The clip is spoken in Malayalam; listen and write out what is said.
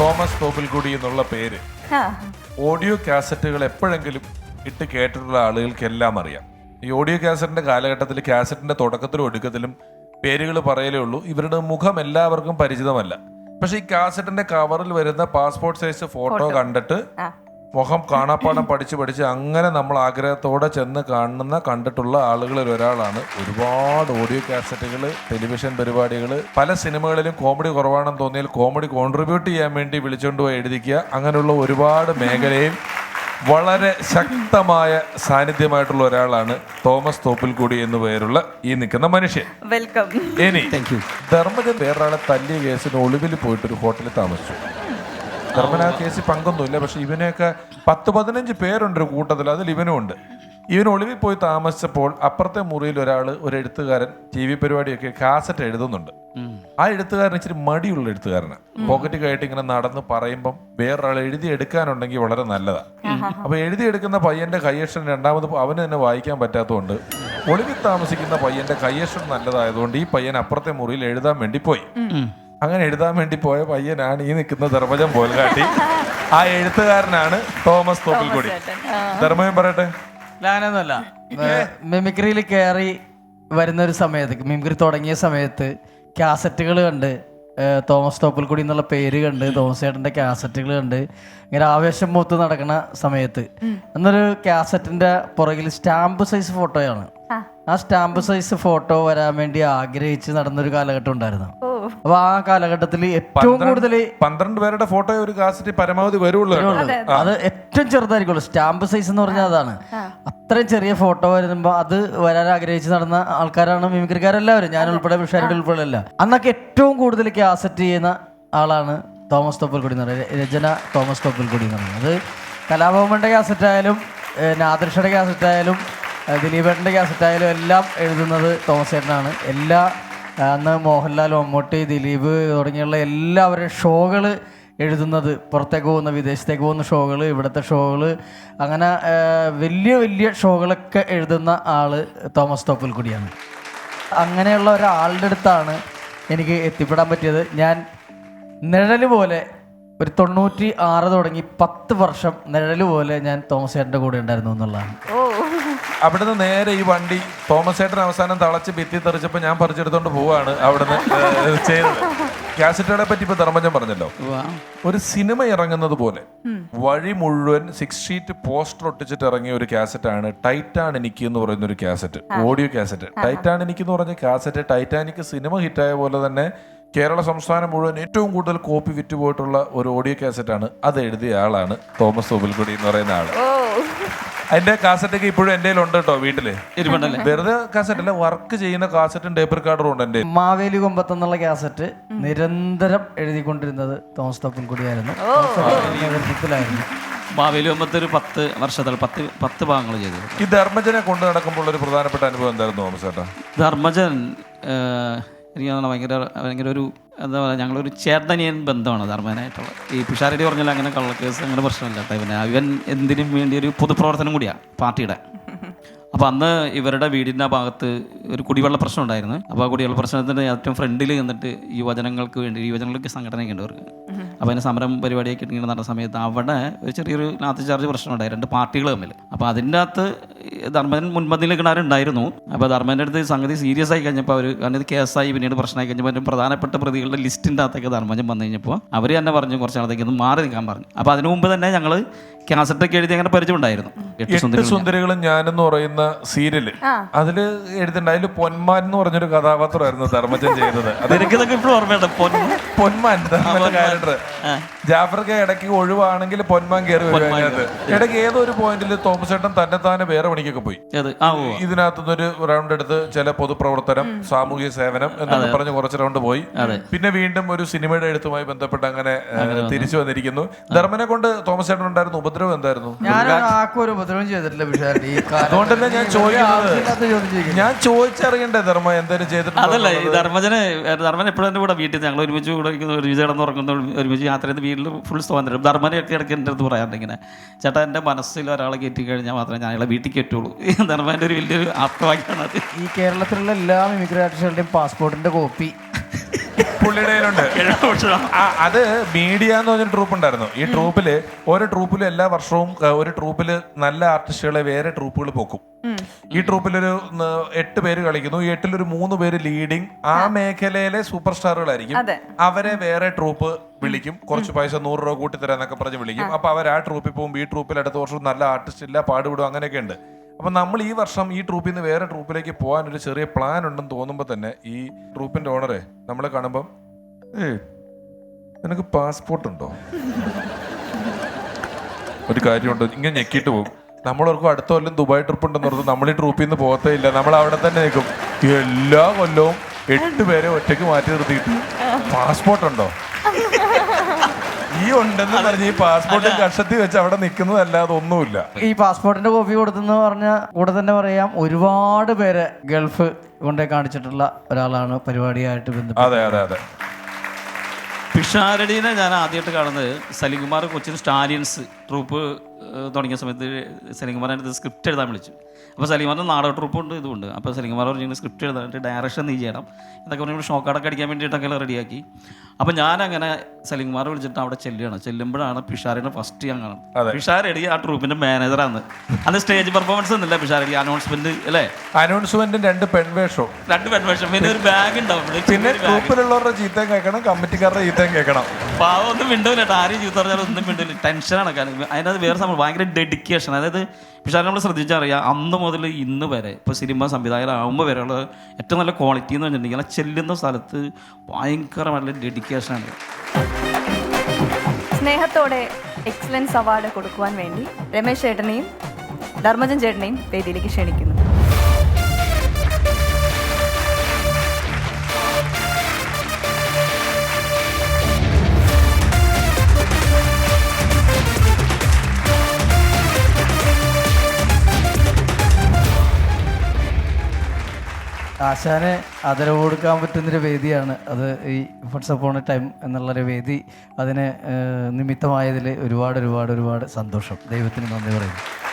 തോമസ് തോപ്പിൽക്കുടി എന്നുള്ള പേര്. ഓഡിയോ കാസറ്റുകൾ എപ്പോഴെങ്കിലും ഇട്ട് കേട്ടിട്ടുള്ള ആളുകൾക്കെല്ലാം അറിയാം. ഈ ഓഡിയോ കാസറ്റിന്റെ കാലഘട്ടത്തിൽ കാസറ്റിന്റെ തുടക്കത്തിലും ഒടുക്കത്തിലും പേരുകൾ പറയലേ ഉള്ളൂ. ഇവരുടെ മുഖം എല്ലാവർക്കും പരിചിതമല്ല. പക്ഷെ ഈ കാസറ്റിന്റെ കവറിൽ വരുന്ന പാസ്പോർട്ട് സൈസ് ഫോട്ടോ കണ്ടിട്ട്. മുഖം കാണാപ്പാടം പഠിച്ച് പഠിച്ച് അങ്ങനെ നമ്മൾ ആഗ്രഹത്തോടെ ചെന്ന് കാണുന്ന കണ്ടിട്ടുള്ള ആളുകളിൽ ഒരാളാണ്. ഒരുപാട് ഓഡിയോ കാസറ്റുകൾ ടെലിവിഷൻ പരിപാടികൾ പല സിനിമകളിലും കോമഡി കുറവാണെന്ന് തോന്നിയാൽ കോമഡി കോൺട്രിബ്യൂട്ട് ചെയ്യാൻ വേണ്ടി വിളിച്ചുകൊണ്ട് പോയി എഴുതിക്കുക. അങ്ങനെയുള്ള ഒരുപാട് മേഖലയിൽ വളരെ ശക്തമായ സാന്നിധ്യമായിട്ടുള്ള ഒരാളാണ് തോമസ് തോപ്പിൽകൂടി എന്ന് പേരുള്ള ഈ നിൽക്കുന്ന മനുഷ്യൻ. വെൽക്കം. ഇനി ധർമ്മജൻ വേറൊരാളെ തല്ലിയ കേസിന് ഒളിവിൽ പോയിട്ട് ഒരു ഹോട്ടലിൽ താമസിച്ചു. ധർമ്മൻ ആ കേസിൽ പങ്കൊന്നുമില്ല. പക്ഷെ ഇവനെയൊക്കെ പത്ത് പതിനഞ്ച് പേരുണ്ട് ഒരു കൂട്ടത്തിൽ. അതിൽ ഇവനും ഉണ്ട്. ഇവൻ ഒളിവിൽ പോയി താമസിച്ചപ്പോൾ അപ്പുറത്തെ മുറിയിൽ ഒരാൾ ഒരു എഴുത്തുകാരൻ ടി വി പരിപാടിയൊക്കെ കാസറ്റ് എഴുതുന്നുണ്ട്. ആ എഴുത്തുകാരൻ ഇച്ചിരി മടിയുള്ള എഴുത്തുകാരനാണ് പോക്കറ്റ് കയറ്റി ഇങ്ങനെ നടന്ന് പറയുമ്പം വേറൊരാൾ എഴുതി എടുക്കാനുണ്ടെങ്കിൽ വളരെ നല്ലതാണ് അപ്പൊ എഴുതിയെടുക്കുന്ന പയ്യന്റെ കയ്യക്ഷരം രണ്ടാമത് അവന് തന്നെ വായിക്കാൻ പറ്റാത്തതുകൊണ്ട് ഒളിവിൽ താമസിക്കുന്ന പയ്യന്റെ കയ്യക്ഷരം നല്ലതായതുകൊണ്ട് ഈ പയ്യൻ അപ്പുറത്തെ മുറിയിൽ എഴുതാൻ വേണ്ടി പോയി. അങ്ങനെ എഴുതാൻ വേണ്ടി പോയ പയ്യനാണ് ഈ നിൽക്കുന്ന ധർമ്മജൻ പോൽകാട്ടി. ആ എഴുത്തുകാരനാണ് തോമസ് തോപ്പിൽക്കൊടി. ധർമ്മജൻ പറയട്ടെ? ഞാനൊന്നുമല്ല. മിമിക്രിയിൽ കയറി വരുന്ന ഒരു സമയത്ത് മിമിക്രി തുടങ്ങിയ സമയത്ത് കാസറ്റുകൾ കണ്ട് തോമസ് തോപ്പിൽക്കുടി എന്നുള്ള പേര് കണ്ട് തോമസ് ചേട്ടന്റെ കാസറ്റുകൾ കണ്ട് ഇങ്ങനെ ആവേശം മൂത്ത് നടക്കുന്ന സമയത്ത് എന്നൊരു കാസറ്റിന്റെ പുറകിൽ സ്റ്റാമ്പ് സൈസ് ഫോട്ടോയാണ്. ആ. സ്റ്റാമ്പ് സൈസ് ഫോട്ടോ വരാൻ വേണ്ടി ആഗ്രഹിച്ച് നടന്നൊരു കാലഘട്ടം ഉണ്ടായിരുന്നു. അപ്പൊ ആ കാലഘട്ടത്തിൽ ഏറ്റവും കൂടുതൽ പന്ത്രണ്ട് പേരുടെ ഫോട്ടോ ഒരു കാസറ്റ് പരമാവധി വരുള്ളൂ അത് ഏറ്റവും ചെറുതായിരിക്കുള്ളൂ. സ്റ്റാമ്പ് സൈസ് എന്ന് പറഞ്ഞാൽ അതാണ്. അത്രയും ചെറിയ ഫോട്ടോ വരുമ്പോ അത് വരാൻ ആഗ്രഹിച്ച് നടന്ന ആൾക്കാരാണ് മിമിക്രിക്കാരെല്ലാവരും. ഞാൻ ഉൾപ്പെടെ വിഷാരുടെ ഉൾപ്പെടെ അല്ല അന്നൊക്കെ ഏറ്റവും കൂടുതൽ കാസറ്റ് ചെയ്യുന്ന ആളാണ് തോമസ് തോപ്പൽക്കുടി എന്ന് പറയുന്നത്. രചന തോമസ് തോപ്പൽക്കുടി എന്ന് പറയുന്നത്. അത് കലാഭവന്റെ കാസറ്റ് ആയാലും നാദൃഷയുടെ കാസറ്റ് ആയാലും ദിലീപേട്ടന്റെ കാസറ്റ് ആയാലും എല്ലാം എഴുതുന്നത് തോമസ് ചേട്ടനാണ്. എല്ലാ അന്ന് മോഹൻലാൽ മമ്മൂട്ടി ദിലീപ് തുടങ്ങിയുള്ള എല്ലാവരും ഷോകൾ എഴുതുന്നത് പുറത്തേക്ക് പോകുന്ന വിദേശത്തേക്ക് പോകുന്ന ഷോകൾ ഇവിടുത്തെ ഷോകൾ അങ്ങനെ വലിയ വലിയ ഷോകളൊക്കെ എഴുതുന്ന ആൾ തോമസ് തോപ്പിൽക്കുടിയാണ് അങ്ങനെയുള്ള ഒരാളുടെ അടുത്താണ് എനിക്ക് എത്തിപ്പെടാൻ പറ്റിയത്. ഞാൻ നിഴൽ പോലെ ഒരു തൊണ്ണൂറ്റി ആറ് തുടങ്ങി പത്ത് വർഷം നിഴൽ പോലെ ഞാൻ തോമസ് ചേട്ടന്റെ കൂടെ ഉണ്ടായിരുന്നു എന്നുള്ളതാണ്. ഓ അവിടുന്ന് നേരെ ഈ വണ്ടി തോമസ് ഏട്ടൻ അവസാനം തളച്ച് ഭിത്തി തെറിച്ചപ്പോ ഞാൻ പറിച്ചെടുത്തോണ്ട് പോവാണ് അവിടുന്ന് ചെയ്തത്. കാസറ്റുകളെ പറ്റി ഇപ്പൊ ധർമ്മജൻ പറഞ്ഞല്ലോ. ഒരു സിനിമ ഇറങ്ങുന്നത് പോലെ വഴി മുഴുവൻ സിക്സ് ഷീറ്റ് പോസ്റ്റർ ഒട്ടിച്ചിട്ട് ഇറങ്ങിയ ഒരു കാസറ്റ് ആണ് ടൈറ്റാൻ എനിക്ക് എന്ന് പറയുന്ന ഒരു കാസറ്റ് ഓഡിയോ കാസറ്റ്. ടൈറ്റാൻ എനിക്ക് എന്ന് പറഞ്ഞ കാസറ്റ് ടൈറ്റാനിക് സിനിമ ഹിറ്റായ പോലെ തന്നെ കേരള സംസ്ഥാനം മുഴുവൻ ഏറ്റവും കൂടുതൽ കോപ്പി വിറ്റുപോയിട്ടുള്ള ഒരു ഓഡിയോ കാസറ്റാണ് അത് എഴുതിയ ആളാണ് തോമസ് തോപ്പിൽക്കുടി എന്ന് പറയുന്ന ആൾ. ഓ. അതിന്റെ കാസറ്റൊക്കെ ഇപ്പോഴും എന്റെ ഉണ്ട് കേട്ടോ വീട്ടിൽ. വെറുതെ കാസറ്റ് അല്ല വർക്ക് ചെയ്യുന്ന കാസറ്റും ടേപ്പർ കാർഡറും ഉണ്ട് എന്റെ മാവേലി കൊമ്പത്ത് എന്നുള്ള കാസറ്റ് നിരന്തരം എഴുതിക്കൊണ്ടിരുന്നത് തോമസ് തപ്പൻ നേതൃത്വത്തിലായിരുന്നു മാവേലി കൊമ്പത്ത് ഒരു പത്ത് വർഷത്തിൽ പത്ത് പത്ത് ഭാഗങ്ങൾ ചെയ്തു. ഈ ധർമ്മജനെ കൊണ്ടു നടക്കുമ്പോൾ ഒരു പ്രധാനപ്പെട്ട അനുഭവം എന്തായിരുന്നു തോമസ് ചേട്ടാ? ധർമ്മജൻ എനിക്ക് ഭയങ്കര ഭയങ്കര ഒരു എന്താ പറയുക ഞങ്ങളൊരു ചേട്ടനിയൻ ബന്ധമാണ് ധർമ്മനായിട്ടുള്ള. ഈ പിഷാരടി പറഞ്ഞാൽ അങ്ങനെ കള്ളക്കേസ് അങ്ങനെ പ്രശ്നമില്ല. പിന്നെ ഇവൻ എന്തിനും വേണ്ടി ഒരു പൊതുപ്രവർത്തനം കൂടിയാണ് പാർട്ടിയുടെ. അപ്പോൾ അന്ന് ഇവരുടെ വീടിന്റെ ഭാഗത്ത് ഒരു കുടിവെള്ള പ്രശ്നം ഉണ്ടായിരുന്നു. അപ്പോൾ ആ കുടിവെള്ള പ്രശ്നത്തിന്റെ ഏറ്റവും ഫ്രണ്ടിൽ നിന്നിട്ട് യുവജനങ്ങൾക്ക് വേണ്ടി യുവജനങ്ങൾക്ക് സംഘടനയൊക്കെ ഉണ്ട് അവർക്ക്. അപ്പോൾ അതിന് സമരം പരിപാടിയൊക്കെ ഇങ്ങനെ നടന്ന സമയത്ത് അവിടെ ഒരു ചെറിയൊരു ലാത്തി ചാർജ് പ്രശ്നം ഉണ്ടായി രണ്ട് പാർട്ടികൾ തമ്മിൽ അപ്പോൾ അതിന്റെ അകത്ത് ധർമ്മൻ മുൻപന്തിയിൽ ഉണ്ടായിരുന്നു അപ്പോൾ ധർമ്മന്റെ അടുത്ത് സംഗതി സീരിയസ് ആയി കഴിഞ്ഞപ്പോൾ അവർ കാരണം ഇത് കേസായി പിന്നീട് പ്രശ്നമായി കഴിഞ്ഞപ്പോൾ അതിന്റെ പ്രധാനപ്പെട്ട പ്രതികളുടെ ലിസ്റ്റിന്റെ അകത്തേക്ക് ധർമ്മജൻ വന്നു കഴിഞ്ഞപ്പോൾ അവർ തന്നെ പറഞ്ഞു കുറച്ച് നാളത്തേക്ക് ഒന്ന് മാറി നിൽക്കാൻ പറഞ്ഞു. അപ്പോൾ അതിനു മുമ്പ് തന്നെ ഞങ്ങൾ കാസറ്റൊക്കെ എഴുതി അങ്ങനെ പരിചയമുണ്ടായിരുന്നു എട്ട് സുന്ദരികളും ഞാനെന്ന് പറയുന്ന സീരിയൽ. അതിൽ എഴുതിണ്ട് അതിൽ പൊന്മാൻ എന്ന് പറഞ്ഞൊരു കഥാപാത്രമായിരുന്നു ധർമ്മജൻ ചെയ്തത്. ഇപ്പോഴും ഓർമ്മയുണ്ട്? പൊന്മാൻ ക്യാരക്ടർ ജാഫർക്ക് ഇടയ്ക്ക് ഒഴിവാണെങ്കിൽ പൊന്മാൻ കയറി ഇടയ്ക്ക് ഏതോ ഒരു പോയിന്റിൽ തോമസ് ചേട്ടൻ തന്നെ താനെ വേറെ പണിക്കൊക്കെ പോയി. ഇതിനകത്തുനിന്നൊരു റൗണ്ട് എടുത്ത് ചില പൊതുപ്രവർത്തനം സാമൂഹ്യ സേവനം എന്നൊക്കെ പറഞ്ഞ് കുറച്ച് റൗണ്ട് പോയി. പിന്നെ വീണ്ടും ഒരു സിനിമയുടെ എഴുത്തുമായി ബന്ധപ്പെട്ട് അങ്ങനെ തിരിച്ചു വന്നിരിക്കുന്നു. ധർമ്മനെ കൊണ്ട് തോമസ് ചേട്ടൻ ഉണ്ടായിരുന്ന ഉപദ്രവം എന്തായിരുന്നു? ഞാൻ ആർക്കും ഒരു ഉപദ്രവം ചെയ്തിട്ടില്ല അതുകൊണ്ടല്ലേ ഞാൻ ചോദിക്കുന്നത്? ഞാൻ ചോദിച്ചറിയണ്ടേ ധർമ്മ എന്തായാലും ചെയ്തിട്ടുണ്ടോ അതല്ല ഈ ധർമ്മജന് ധർമ്മൻ എപ്പോഴും എന്റെ കൂടെ വീട്ടിൽ ഞങ്ങൾ ഒരുമിച്ച് കൂടെ ഒരുമിച്ച് കിടന്ന് ഉറങ്ങുന്നു ഒരുമിച്ച് യാത്ര ചെയ്ത് വീട്ടിൽ ഫുൾ സ്വാതന്ത്ര്യം. ധർമ്മനെ ഒക്കെ ഇടയ്ക്ക് എന്റെ അടുത്ത് പറയാറുണ്ട് ഇങ്ങനെ ചേട്ടാ എന്റെ മനസ്സിൽ ഒരാളെ കയറ്റി കഴിഞ്ഞാൽ മാത്രമേ ഞാൻ അയാളെ വീട്ടിൽ കയറ്റുള്ളൂ. ധർമ്മന്റെ ഒരു വലിയൊരു ആത്മവാക്യമാണ് ഈ കേരളത്തിലുള്ള എല്ലാ മിമിക്രി ആർട്ടിസ്റ്റുകളുടെയും പാസ്പോർട്ടിന്റെ കോപ്പി പുള്ളിയുടെ കയ്യിലുണ്ട്. പക്ഷേ ആ, അത് മീഡിയ എന്ന് പറഞ്ഞ ട്രൂപ്പ് ഉണ്ടായിരുന്നു. ഈ ട്രൂപ്പിൽ ഓരോ ട്രൂപ്പിലും എല്ലാ വർഷവും ഒരു ട്രൂപ്പിൽ നല്ല ആർട്ടിസ്റ്റുകളെ വേറെ ട്രൂപ്പുകൾ പോക്കും. ഈ ട്രൂപ്പിലൊരു എട്ട് പേര് കളിക്കുന്നു. ഈ എട്ടിലൊരു മൂന്ന് പേര് ലീഡിങ് ആ മേഖലയിലെ സൂപ്പർ സ്റ്റാറുകളായിരിക്കും അവരെ വേറെ ട്രൂപ്പ് വിളിക്കും. കുറച്ച് പൈസ നൂറ് രൂപ കൂട്ടി തരാന്നൊക്കെ പറഞ്ഞ് വിളിക്കും. അപ്പൊ അവർ ആ ട്രൂപ്പിൽ പോകും. ഈ ട്രൂപ്പിൽ അടുത്ത വർഷം നല്ല ആർട്ടിസ്റ്റ് ഇല്ല പാടുവിടും അങ്ങനെയൊക്കെ ഉണ്ട്. അപ്പൊ നമ്മൾ ഈ വർഷം ഈ ട്രൂപ്പിൽ നിന്ന് വേറെ ട്രൂപ്പിലേക്ക് പോകാൻ ഒരു ചെറിയ പ്ലാൻ ഉണ്ടെന്ന് തോന്നുമ്പോൾ തന്നെ ഈ ട്രൂപ്പിന്റെ ഓണറെ നമ്മളെ കാണുമ്പം ഏ നിനക്ക് പാസ്പോർട്ട് ഉണ്ടോ? ഒരു കാര്യമുണ്ട് ഇങ്ങനെ ഞെക്കിയിട്ട് പോകും. നമ്മളോർക്കും അടുത്ത കൊല്ലം ദുബായ് ട്രിപ്പ് ഉണ്ടെന്ന് പറഞ്ഞു നമ്മൾ ഈ ട്രൂപ്പിൽ നിന്ന് പോകത്തേ ഇല്ല. നമ്മൾ അവിടെ തന്നെ നിൽക്കും. എല്ലാ കൊല്ലവും എട്ട് പേരെ ഒറ്റയ്ക്ക് മാറ്റി നിർത്തിയിട്ട് പാസ്പോർട്ട് ഉണ്ടോ? ഈ ഉണ്ടെന്ന് പറഞ്ഞ് ഈ പാസ്പോർട്ട് കഷത്തി വെച്ച് അവിടെ നിൽക്കുന്നതല്ലാതെ ഒന്നുമില്ല ഈ പാസ്പോർട്ടിന്റെ കോപ്പി കൊടുത്തെന്ന് പറഞ്ഞ കൂടെ തന്നെ പറയാം ഒരുപാട് പേരെ ഗൾഫ് കൊണ്ടേ കാണിച്ചിട്ടുള്ള ഒരാളാണ് പരിപാടിയായിട്ട് ബന്ധപ്പെട്ട് അതെ അതെ അതെ. പിഷാരടീനെ ഞാൻ ആദ്യമായിട്ട് കാണുന്നത് സലിംകുമാർ കൊച്ചിൻ സ്റ്റാലിയൻസ് ട്രൂപ്പ് തുടങ്ങിയ സമയത്ത് അടുത്ത് സ്ക്രിപ്റ്റ് എഴുതാൻ വിളിച്ചു. അപ്പോൾ സലിംകുമാറിന് നാടക ട്രൂപ്പുണ്ട് ഇതുണ്ട് അപ്പോൾ സലിംകുമാർ പറഞ്ഞു സ്ക്രിപ്റ്റ് എഴുതാനായിട്ട് ഡയറക്ഷൻ നീ ചെയ്യണം. എന്നൊക്കെ പറഞ്ഞു ഷോക്കാടൊക്കെ അടിക്കാൻ വേണ്ടിയിട്ടൊക്കെ റെഡിയാക്കി അപ്പോൾ ഞാൻ അങ്ങനെ സലിംകുമാർ വിളിച്ചിട്ട് അവിടെ ചെല്ലുകയാണ്. ചെല്ലുമ്പോഴാണ് പിഷാരനെ ഫസ്റ്റ് ഞാൻ കാണുന്നത്. പിഷാരടി ആ ട്രൂപ്പിന്റെ മാനേജറാണ് അന്ന് സ്റ്റേജ് പെർഫോമൻസ് ഒന്നുമില്ല പിഷാരടി അനൗൺസ്മെന്റ് അല്ലേ? അനൗൺസ്മെന്റ് രണ്ട് പെൺവേഷവും രണ്ട് പെൺവേഷം. പിന്നെ ഒരു ബാഗ് ഉണ്ടാവും. പിന്നെ ട്രൂപ്പിലുള്ളവരുടെ ചീത്തയും കേൾക്കണം കമ്മിറ്റിക്കാരുടെ ചീത്തയും കേൾക്കണം. പാവം ഒന്നും മിണ്ടില്ല ആരും ജീവിതം പറഞ്ഞാലും ഒന്നും മിണ്ടില്ല ടെൻഷനാണ് കാരണം അതിനകത്ത് വേറെ സംഭവം ഭയങ്കര ഡെഡിക്കേഷൻ അതായത് പക്ഷേ നമ്മൾ ശ്രദ്ധിച്ചറിയാം അന്ന് മുതൽ ഇന്ന് വരെ ഇപ്പോൾ സിനിമ സംവിധായകരാകുമ്പോൾ വരെയുള്ള ഏറ്റവും നല്ല ക്വാളിറ്റി എന്ന് വെച്ചിട്ടുണ്ടെങ്കിൽ ആ ചെല്ലുന്ന സ്ഥലത്ത് ഭയങ്കരമായിട്ടുള്ള ഡെഡിക്കേഷനാണ് സ്നേഹത്തോടെ എക്സലൻസ് അവാർഡ് കൊടുക്കുവാൻ വേണ്ടി രമേശ് ചേട്ടനെയും ധർമ്മജൻ ചേട്ടനെയും വേദിയിലേക്ക് ക്ഷണിക്കുന്നു. ആശാനെ ആദരവ് കൊടുക്കാൻ പറ്റുന്നൊരു വേദിയാണ്. അത് ഈ ഫണ്ട്സ് അപ്പോൺ ടൈം എന്നുള്ളൊരു വേദി അതിന് നിമിത്തമായതിൽ ഒരുപാട് ഒരുപാട് ഒരുപാട് സന്തോഷം. ദൈവത്തിന് നന്ദി പറയുന്നു.